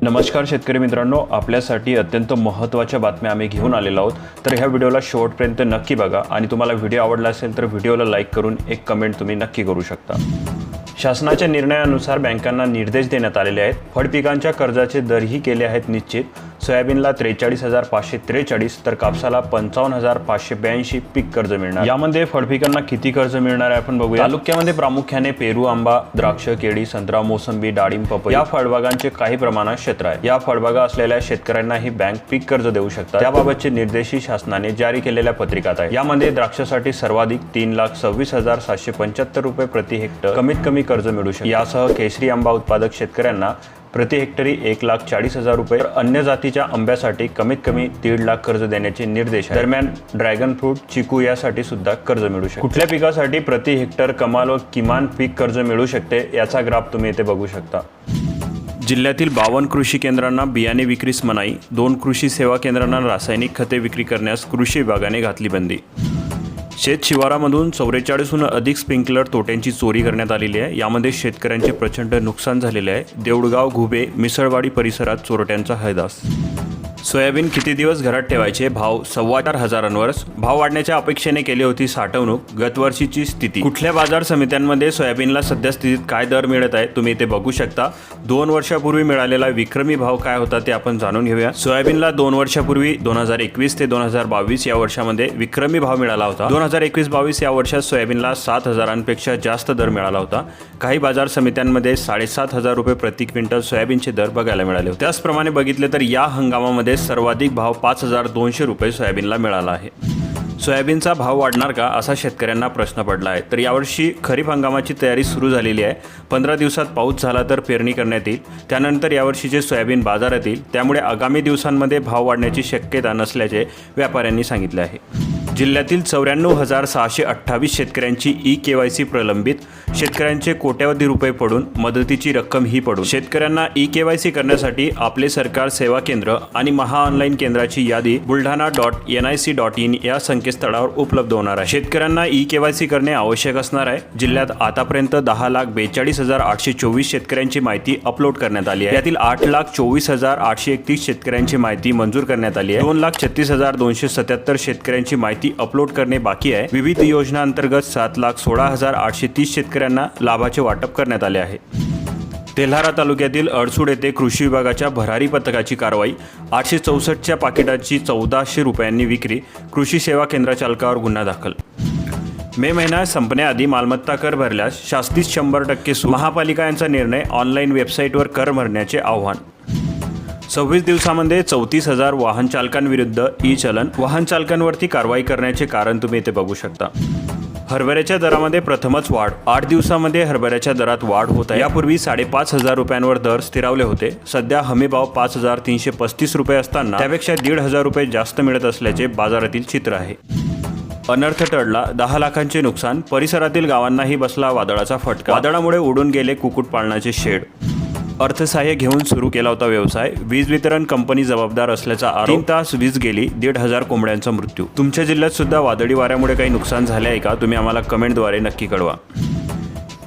नमस्कार शेतकरी मित्रांनो आपल्यासाठी अत्यंत महत्त्वाच्या बातम्या आम्ही घेऊन आलेलो आहोत. तर ह्या व्हिडिओला शेवटपर्यंत नक्की बघा आणि तुम्हाला व्हिडिओ आवडला असेल तर व्हिडिओला लाईक करून एक कमेंट तुम्ही नक्की करू शकता. शासनाच्या निर्णयानुसार बँकांना निर्देश देण्यात आलेले आहेत. फळपिकांच्या कर्जाचे दरही केले आहेत निश्चित. सोयाबीनला त्रेचाळीस हजार पाचशे त्रेचाळीस तर कापसाला पंचावन्न हजार पाचशे ब्याऐंशी पीक कर्ज मिळणार. यामध्ये फळपिकांना किती कर्ज मिळणार आहे आपण बघूया. तालुक्यामध्ये प्रामुख्याने पेरू आंबा द्राक्ष केळी संत्रा मोसंबी डाळिंब पपई या फळबागांचे काही प्रमाणात क्षेत्र आहे. या फळबागा असलेल्या शेतकऱ्यांना ही बँक पीक कर्ज देऊ शकतात. त्याबाबतचे निर्देशही शासनाने जारी केलेल्या पत्रिकात आहे यामध्ये द्राक्षासाठी सर्वाधिक तीन लाख सव्वीस हजार सातशे पंच्याहत्तर रुपये प्रति हेक्टर कमीत कमी कर्ज मिळू शकते. यासह केसरी आंबा उत्पादक शेतकऱ्यांना प्रति हेक्टरी एक लाख चाळीस हजार रुपये अन्य जातीच्या आंब्यासाठी कमीत कमी दीड लाख कर्ज देण्याचे निर्देश दरम्यान ड्रॅगन फ्रूट चिकू यासाठी सुद्धा कर्ज मिळू शकते. कुठल्या पिकासाठी प्रति हेक्टर कमाल व किमान पीक कर्ज मिळू शकते याचा ग्राफ तुम्ही इथे बघू शकता. जिल्ह्यातील बावन्न कृषी केंद्रांना बियाणे विक्रीस मनाई दोन कृषी सेवा केंद्रांना रासायनिक खते विक्री करण्यास कृषी विभागाने घातली बंदी. शेत शिवारामधून चौवेचाळीसहून अधिक स्प्रिंकलर तोट्यांची चोरी करण्यात आलेली आहे. यामध्ये शेतकऱ्यांचे प्रचंड नुकसान झालेले आहे. देऊळगाव घुबे मिसळवाडी परिसरात चोरट्यांचा हैदास सोयाबीन किती दिवस घरात ठेवायचे? भाव सव्वा चार हजारांवर. भाव वाढण्याच्या अपेक्षेने केली होती साठवणूक गतवर्षीची स्थिती. कुठल्या बाजार समित्यांमध्ये सोयाबीनला सध्या स्थितीत काय दर मिळत आहे तुम्ही ते बघू शकता. दोन वर्षापूर्वी मिळालेला विक्रमी भाव काय होता ते आपण जाणून घेऊया. सोयाबीनला दोन वर्षापूर्वी दोन हजार एकवीस ते दोन हजार बावीस या वर्षामध्ये विक्रमी भाव मिळाला होता. दोन हजार एकवीस बावीस या वर्षात सोयाबीनला सात हजारांपेक्षा जास्त दर मिळाला होता. काही बाजार समित्यांमध्ये साडेसात हजार रुपये प्रति क्विंटल सोयाबीनचे दर बघायला मिळाले होते. त्याचप्रमाणे बघितले तर या हंगामामध्ये सर्वाधिक भाव पाच हजार दोनशे रुपये सोयाबीनला मिळाला आहे. सोयाबीनचा भाव वाढणार का असा शेतकऱ्यांना प्रश्न पडला आहे. तर यावर्षी खरीप हंगामाची तयारी सुरू झालेली आहे. पंधरा दिवसात पाऊस झाला तर पेरणी करण्यात येईल. त्यानंतर यावर्षीचे सोयाबीन बाजारात येईल. त्यामुळे आगामी दिवसांमध्ये भाव वाढण्याची शक्यता नसल्याचे व्यापाऱ्यांनी सांगितले आहे. जिल्ह्यातील चौऱ्याण्णव हजार सहाशे अठ्ठावीस शेतकऱ्यांची ई के वाय सी प्रलंबित. शेतकऱ्यांचे कोट्यावधी रुपये पडून मदतीची रक्कम ही पडून. शेतकऱ्यांना ई के वाय सी करण्यासाठी आपले सरकार सेवा केंद्र आणि महा ऑनलाईन केंद्राची यादी Buldhana dot N I C dot in या संकेतस्थळावर उपलब्ध होणार आहे. शेतकऱ्यांना ई के वाय सी करणे आवश्यक असणार आहे. जिल्ह्यात आतापर्यंत दहा लाख बेचाळीस हजार आठशे चोवीस शेतकऱ्यांची माहिती अपलोड करण्यात आली आहे. यातील आठ लाख चोवीस हजार आठशे एकतीस शेतकऱ्यांची माहिती मंजूर करण्यात आली आहे. दोन लाख छत्तीस हजार दोनशे सत्याहत्तर शेतकऱ्यांची माहिती अपलोड करणे बाकी आहे. विविध योजनांतर्गत सात लाख सोळा हजार आठशे तीस शेतकऱ्यांना लाभाचे वाटप करण्यात आले आहे. तेल्हारा तालुक्यातील अडसूड येथे कृषी विभागाच्या भरारी पथकाची कारवाई आठशे चौसष्टच्या पाकिटाची चौदाशे रुपयांनी विक्री कृषी सेवा केंद्र चालकावर गुन्हा दाखल. मे महिना संपण्याआधी मालमत्ता कर भरल्यास शास्तीस शंभर टक्के महापालिका यांचा निर्णय ऑनलाईन वेबसाईटवर कर भरण्याचे आव्हान. सव्वीस दिवसामध्ये चौतीस हजार वाहन चालकांविरुद्ध ई चलन वाहन चालकांवरती कारवाई करण्याचे कारण तुम्ही इथे बघू शकता. हरभऱ्याच्या दरामध्ये प्रथमच वाढ. आठ दिवसामध्ये हरभऱ्याच्या दरात वाढ होत आहे. यापूर्वी साडेपाच हजार रुपयांवर दर स्थिरावले होते. सध्या हमीभाव पाच हजार तीनशे पस्तीस रुपये असताना त्यापेक्षा दीड हजार रुपये जास्त मिळत असल्याचे बाजारातील चित्र आहे. अनर्थ टळला. दहा लाखांचे नुकसान. परिसरातील गावांनाही बसला वादळाचा फटका. वादळामुळे उडून गेले कुक्कुटपालनाचे शेड. अर्थसहाय्य घेऊन सुरू केला होता व्यवसाय. वीज वितरण कंपनी जबाबदार असल्याचा आरोप. तीन तास वीज गेली दीड हजार कोंबड्यांचा मृत्यू. तुमच्या जिल्ह्यात सुद्धा वादळी वाऱ्यामुळे काही नुकसान झाले आहे का? तुम्ही आम्हाला कमेंटद्वारे नक्की कळवा.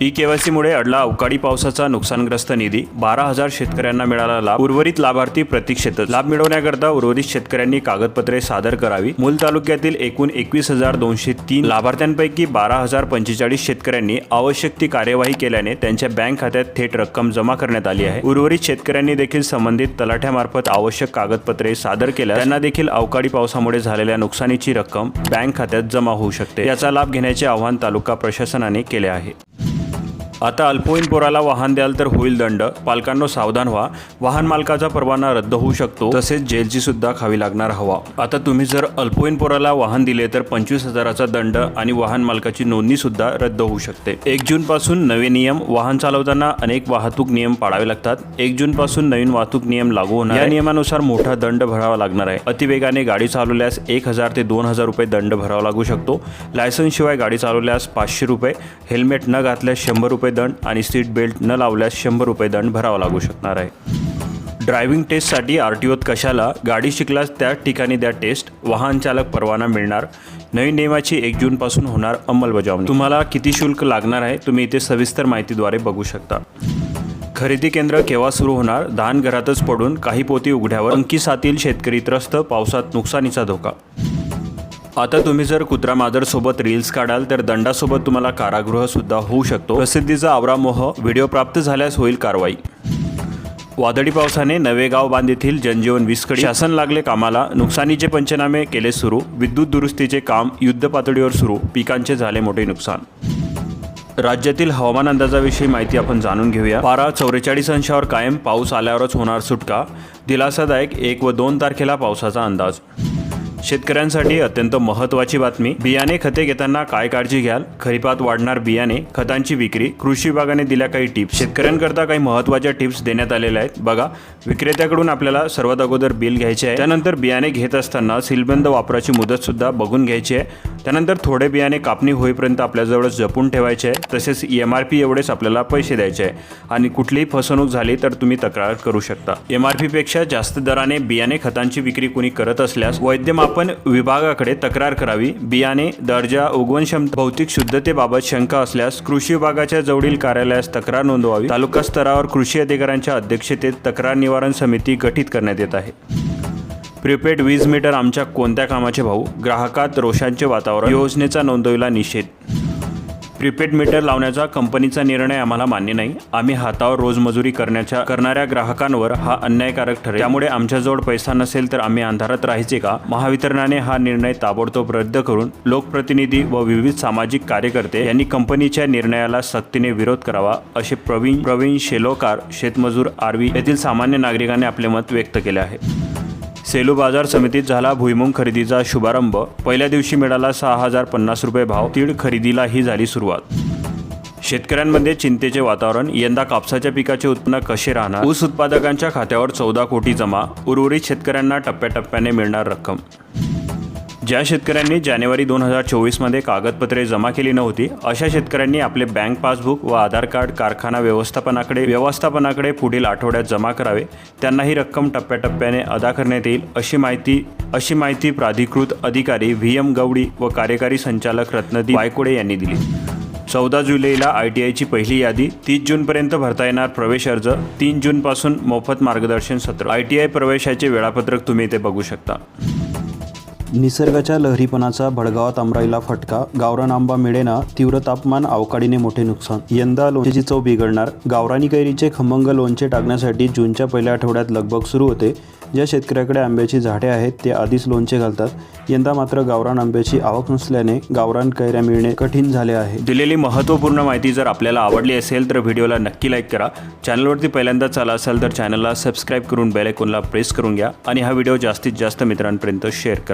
ई केवायसीमुळे अडला अवकाळी पावसाचा नुकसानग्रस्त निधी. बारा हजार शेतकऱ्यांना मिळाला लाभ. उर्वरित लाभार्थी प्रतीक्षेत लाभ मिळवण्याकरता उर्वरित शेतकऱ्यांनी कागदपत्रे सादर करावी. मूल तालुक्यातील एकूण एकवीस हजार दोनशे तीन लाभार्थ्यांपैकी बारा हजार पंचेचाळीस शेतकऱ्यांनी आवश्यक ती कार्यवाही केल्याने त्यांच्या बँक खात्यात थेट रक्कम जमा करण्यात आली आहे. उर्वरित शेतकऱ्यांनी देखील संबंधित तलाठ्यामार्फत आवश्यक कागदपत्रे सादर केल्या त्यांना देखील अवकाळी पावसामुळे झालेल्या नुकसानीची रक्कम बँक खात्यात जमा होऊ शकते. याचा लाभ घेण्याचे आवाहन तालुका प्रशासनाने केले आहे. आता अल्पवयीन पोराला वाहन द्याल तर होईल दंड. पालकांनो सावधान व्हा. वाहन मालकाचा परवाना रद्द होऊ शकतो. तसेच जेलची सुद्धा खावी लागणार हवा. आता तुम्ही जर अल्पवयीन पोराला वाहन दिले तर पंचवीस हजाराचा दंड आणि वाहन मालकाची नोंदणी सुद्धा रद्द होऊ शकते. एक जून पासून नवे नियम वाहन चालवताना अनेक वाहतूक नियम पाळावे लागतात. एक जून पासून नवीन वाहतूक नियम लागू होणार या नियमानुसार मोठा दंड भरावा लागणार आहे. अतिवेगाने गाडी चालवल्यास एक हजार ते दोन हजार रुपये दंड भरावा लागू शकतो. लायसन्स शिवाय गाडी चालवल्यास पाचशे रुपये. हेल्मेट न घातल्यास शंभर रुपये दंड आणि सीट बेल्ट न लावल्यास शंभर रुपये दंड भरावा लागू शकणार आहे. ड्रायव्हिंग टेस्टसाठी आर टी ओत कशाला? गाडी शिकल्यास त्याच ठिकाणी द्या टेस्ट. वाहन चालक परवाना मिळणार. नवीन नियमाची एक जूनपासून होणार अंमलबजावणी. तुम्हाला किती शुल्क लागणार आहे? तुम्ही इथे सविस्तर माहितीद्वारे बघू शकता. खरेदी केंद्र केव्हा सुरू होणार? धान घरातच पडून काही पोती उघड्यावर अंकिसातील शेतकरी त्रस्त पावसात नुकसानीचा धोका आता तुम्ही जर कुत्रा मादरसोबत रील्स काढाल तर दंडासोबत तुम्हाला कारागृह सुद्धा होऊ शकतो. प्रसिद्धीचा आवरामोह व्हिडिओ प्राप्त झाल्यास होईल कारवाई. वादळी पावसाने नवेगाव बांध येथील जनजीवन विस्कळी शासन लागले कामाला. नुकसानीचे पंचनामे केले सुरू. विद्युत दुरुस्तीचे काम युद्ध पातळीवर सुरू. पिकांचे झाले मोठे नुकसान. राज्यातील हवामान अंदाजाविषयी माहिती आपण जाणून घेऊया. पारा चौवेचाळीस अंशावर कायम. पाऊस आल्यावरच होणार सुटका. दिलासादायक एक व दोन तारखेला पावसाचा अंदाज. शेतकऱ्यांसाठी अत्यंत महत्त्वाची बातमी. बियाणे खते घेताना काय काळजी घ्याल? खरीपात वाढणार बियाणे खतांची विक्री कृषी विभागाने दिल्या काही टिप्स. शेतकऱ्यांकरता काही महत्त्वाच्या टिप्स देण्यात आलेल्या आहेत. बघा विक्रेत्याकडून आपल्याला सर्वात अगोदर बिल घ्यायचे आहे. त्यानंतर बियाणे घेत असताना सीलबंद वापराची मुदतसुद्धा बघून घ्यायची आहे. त्यानंतर थोडे बियाणे कापणी होईपर्यंत आपल्याजवळ जपून ठेवायचे आहे तसेच एम आर पी एवढेच आपल्याला पैसे द्यायचे. आहे आणि कुठलीही फसवणूक झाली तर तुम्ही तक्रार करू शकता. एम आर पीपेक्षा जास्त दराने बियाणे खतांची विक्री कुणी करत असल्यास वैद्यमापन विभागाकडे तक्रार करावी. बियाणे दर्जा उगवण क्षमता भौतिक शुद्धतेबाबत शंका असल्यास कृषी विभागाच्या जवळील कार्यालयास तक्रार नोंदवावी. तालुका स्तरावर कृषी अधिकाऱ्यांच्या अध्यक्षतेत तक्रार निवारण समिती गठीत करण्यात येत आहे. प्रिपेड वीज मीटर आमच्या कोणत्या कामाचे भाऊ? ग्राहकात रोषांचे वातावरण. योजनेचा नोंदविला निषेध. प्रिपेड मीटर लावण्याचा कंपनीचा निर्णय आम्हाला मान्य नाही. आम्ही हातावर रोजमजुरी करण्याच्या करणाऱ्या ग्राहकांवर हा अन्यायकारक ठरेल. त्यामुळे आमच्याजवळ पैसा नसेल तर आम्ही अंधारात राहायचे का? महावितरणाने हा निर्णय ताबडतोब रद्द करून लोकप्रतिनिधी व विविध सामाजिक कार्यकर्ते यांनी कंपनीच्या निर्णयाला सक्तीने विरोध करावा असे प्रवीण प्रवीण शेलोकार शेतमजूर आरवी येथील सामान्य नागरिकांनी आपले मत व्यक्त केले आहे. सेलू बाजार समितीत झाला भुईमुंग खरेदीचा शुभारंभ. पहिल्या दिवशी मिळाला सहा हजार पन्नास रुपये भाव. तीळ खरेदीला ही झाली सुरुवात. शेतकऱ्यांमध्ये चिंतेचे वातावरण. यंदा कापसाच्या पिकाचे उत्पन्न कसे राहणार? ऊस उत्पादकांच्या खात्यावर चौदा कोटी जमा. उर्वरित शेतकऱ्यांना टप्प्याटप्प्याने मिळणार रक्कम. ज्या शेतकऱ्यांनी जानेवारी दोन हजार चोवीसमध्ये कागदपत्रे जमा केली नव्हती अशा शेतकऱ्यांनी आपले बँक पासबुक व आधार कार्ड कारखाना व्यवस्थापनाकडे व्यवस्थापनाकडे पुढील आठवड्यात जमा करावे. त्यांना ही रक्कम टप्प्याटप्प्याने अदा करण्यात येईल अशी माहिती अशी माहिती प्राधिकृत अधिकारी व्ही एम गवडी व कार्यकारी संचालक रत्नदीप वायकोडे यांनी दिली. चौदा जुलैला आय टी आयची पहिली यादी तीस जूनपर्यंत भरता येणार प्रवेश अर्ज तीन जूनपासून मोफत मार्गदर्शन सत्र. आय टी आय प्रवेशाचे वेळापत्रक तुम्ही इथे बघू शकता. निसर्गाच्या लहरीपणाचा भडगावात अमराईला फटका गावरान आंबा मिळेना तीव्र तापमान अवकाळीने मोठे नुकसान. यंदा लोणच्याची चव बिघडणार. गावरानी कैरीचे खमंग लोणचे टाकण्यासाठी जूनच्या पहिल्या आठवड्यात लगबग सुरू होते. ज्या शेतकऱ्याकडे आंब्याची झाडे आहेत ते आधीच लोणचे घालतात. यंदा मात्र गावरान आंब्याची आवक नसल्याने गावरान कैऱ्या मिळणे कठीण झाले आहे. दिलेली महत्त्वपूर्ण माहिती जर आपल्याला आवडली असेल तर व्हिडिओला नक्की लाईक करा. चॅनलवरती पहिल्यांदा चाला असाल तर चॅनलला सबस्क्राईब करून बेलायकॉनला प्रेस करून घ्या आणि हा व्हिडिओ जास्तीत जास्त मित्रांपर्यंत शेअर करा.